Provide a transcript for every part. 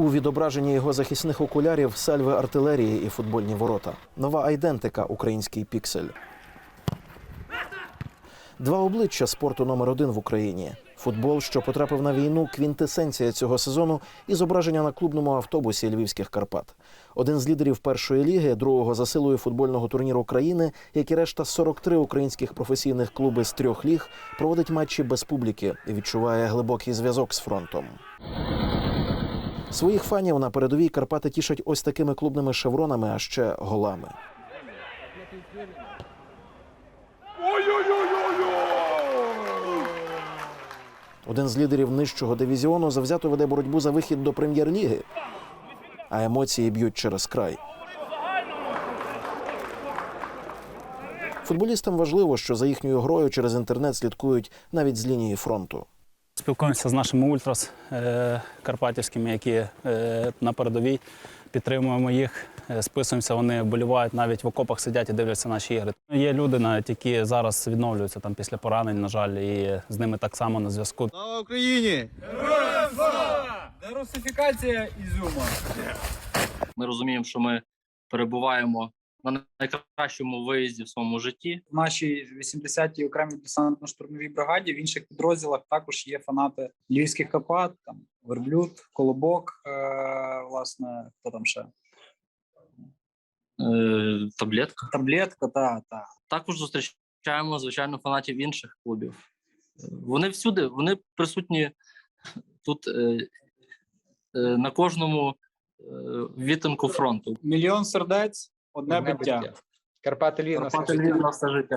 У відображенні його захисних окулярів сальви артилерії і футбольні ворота. Нова айдентика український піксель. Два обличчя спорту номер один в Україні. Футбол, що потрапив на війну, квінтесенція цього сезону і зображення на клубному автобусі львівських Карпат. Один з лідерів першої ліги, другого за силою футбольного турніру країни, як і решта 43 українських професійних клуби з трьох ліг, проводить матчі без публіки і відчуває глибокий зв'язок з фронтом. Своїх фанів на передовій Карпати тішать ось такими клубними шевронами, а ще голами. Один з лідерів нижчого дивізіону завзято веде боротьбу за вихід до прем'єр-ліги, а емоції б'ють через край. Футболістам важливо, що за їхньою грою через інтернет слідкують навіть з лінії фронту. Спілкуємося з нашими ультрас е, карпатівськими, які е, на передовій підтримуємо їх, е, списуємося. Вони вболівають навіть в окопах сидять і дивляться наші ігри. Є люди, навіть які зараз відновлюються там після поранень, на жаль, і з ними так само на зв'язку. Слава Україні! Дерусифікація Ізюма. Ми розуміємо, що ми перебуваємо на найкращому виїзді в своєму житті. В нашій 80-й окремій десантно-штурмовій бригаді в інших підрозділах також є фанати львівських Карпат, там верблюд, колобок. Е, власне, хто там ще? Е, таблетка. Таблетка, та, та. Також зустрічаємо, звичайно, фанатів інших клубів. Е, Вони всюди, вони присутні тут е, е, на кожному е, відтинку фронту. Мільйон сердець, одне, биття. Карпати Львів на все життя.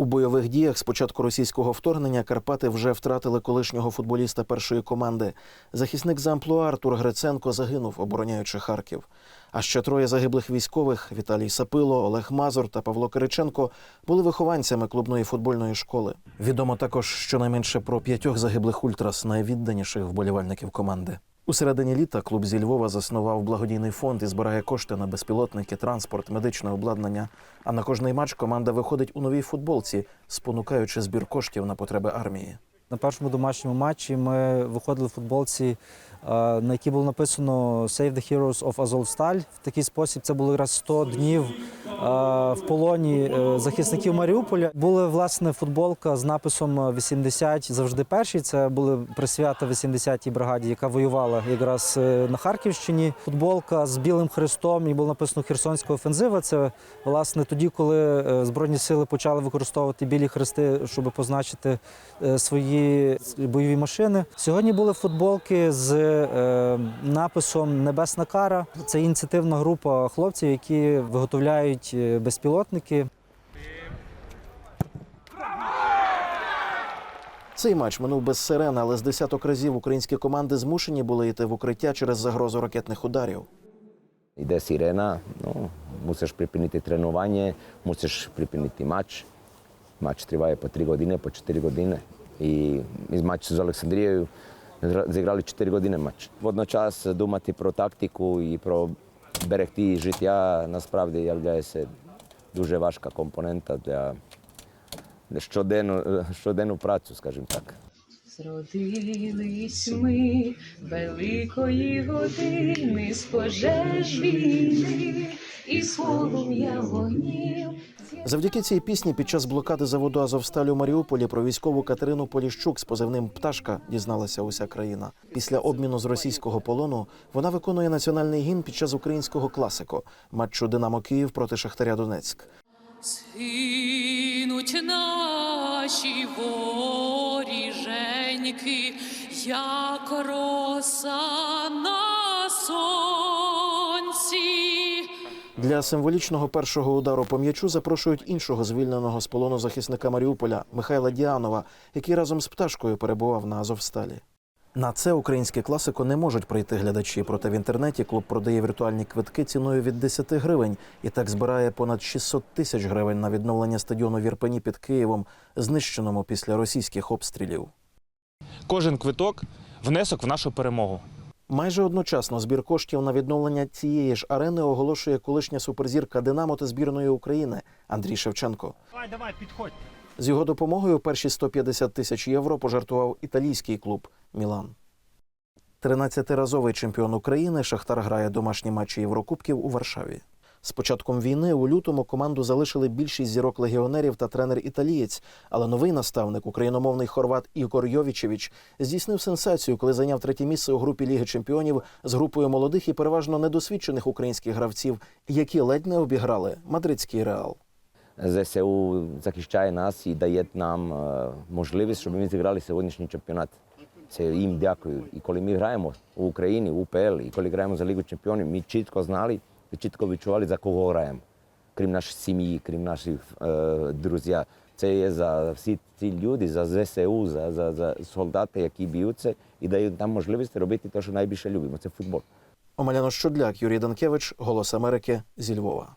У бойових діях з початку російського вторгнення Карпати вже втратили колишнього футболіста першої команди. Захисник за амплуа Артур Гриценко загинув, обороняючи Харків. А ще троє загиблих військових Віталій Сапило, Олег Мазур та Павло Кириченко були вихованцями клубної футбольної школи. Відомо також щонайменше про п'ятьох загиблих ультрас, найвідданіших вболівальників команди. У середині літа клуб зі Львова заснував благодійний фонд і збирає кошти на безпілотники, транспорт, медичне обладнання. А на кожний матч команда виходить у новій футболці, спонукаючи збір коштів на потреби армії. На першому домашньому матчі ми виходили в футболці, е, на якій було написано Save the Heroes of Azovstal. В такий спосіб це було якраз 100 днів в полоні е, захисників Маріуполя. Була власне футболка з написом 80 завжди перші. Це були присвята 80-й бригаді, яка воювала якраз е, на Харківщині. Футболка з білим хрестом і було написано Херсонська офензива. Це власне тоді, коли е, збройні сили почали використовувати білі хрести, щоб позначити свої бойові машини. Сьогодні були футболки з написом Небесна кара. Це ініціативна група хлопців, які виготовляють е, безпілотники. Цей матч минув без сирен, але з десяток разів українські команди змушені були йти в укриття через загрозу ракетних ударів. Йде сирена, ну, мусиш припинити тренування, мусиш припинити матч. Матч триває по 3 години, по 4 години. І ми з матчу з Олександрією зіграли 4 години матч. Водночас думати про тактику і про берегти життя насправді є дуже важка компонента для щоденну, щоденну працю, скажімо так. Зродились ми великої години з пожеж війни і полум'я вогнів. Завдяки цій пісні під час блокади заводу Азовсталь у Маріуполі про військову Катерину Поліщук з позивним Пташка дізналася уся країна. Після обміну з російського полону вона виконує національний гімн під час українського класико матчу Динамо Київ проти Шахтаря Донецьк. Згинуть наші воріженьки, як роса Для символічного першого удару по м'ячу запрошують іншого звільненого з полону захисника Маріуполя Михайла Діанова, який разом з пташкою перебував на Азовсталі. На це українське класико не можуть прийти глядачі, проте в інтернеті клуб продає віртуальні квитки ціною від 10 гривень і так збирає понад 600 тисяч гривень на відновлення стадіону в Ірпені під Києвом, знищеному після російських обстрілів. Кожен квиток внесок в нашу перемогу. Майже одночасно збір коштів на відновлення цієї ж арени оголошує колишня суперзірка Динамо та збірної України Андрій Шевченко. Давай, давай, підходь. З його допомогою перші 150 тисяч євро пожартував італійський клуб Мілан. 13-разовий чемпіон України Шахтар грає домашні матчі Єврокубків у Варшаві. З початком війни у лютому команду залишили більшість зірок легіонерів та тренер італієць. Але новий наставник, україномовний хорват Ігор Йовічевич, здійснив сенсацію, коли зайняв третє місце у групі Ліги Чемпіонів з групою молодих і переважно недосвідчених українських гравців, які ледь не обіграли мадридський реал. ЗСУ захищає нас і дає нам е, можливість, щоб ми зіграли сьогоднішній чемпіонат. Це їм дякую. І коли ми граємо в Україні, в УПЛ, і коли граємо за Лігу Чемпіонів, ми чітко знали чітко відчували, за кого граємо. Крім нашої сім'ї, крім наших е, друзів. Це є за всі ці люди, за ЗСУ, за, за, за солдати, які б'ються і дають нам можливість робити те, що найбільше любимо. Це футбол. Омеляно Щодляк, Юрій Данкевич, Голос Америки зі Львова.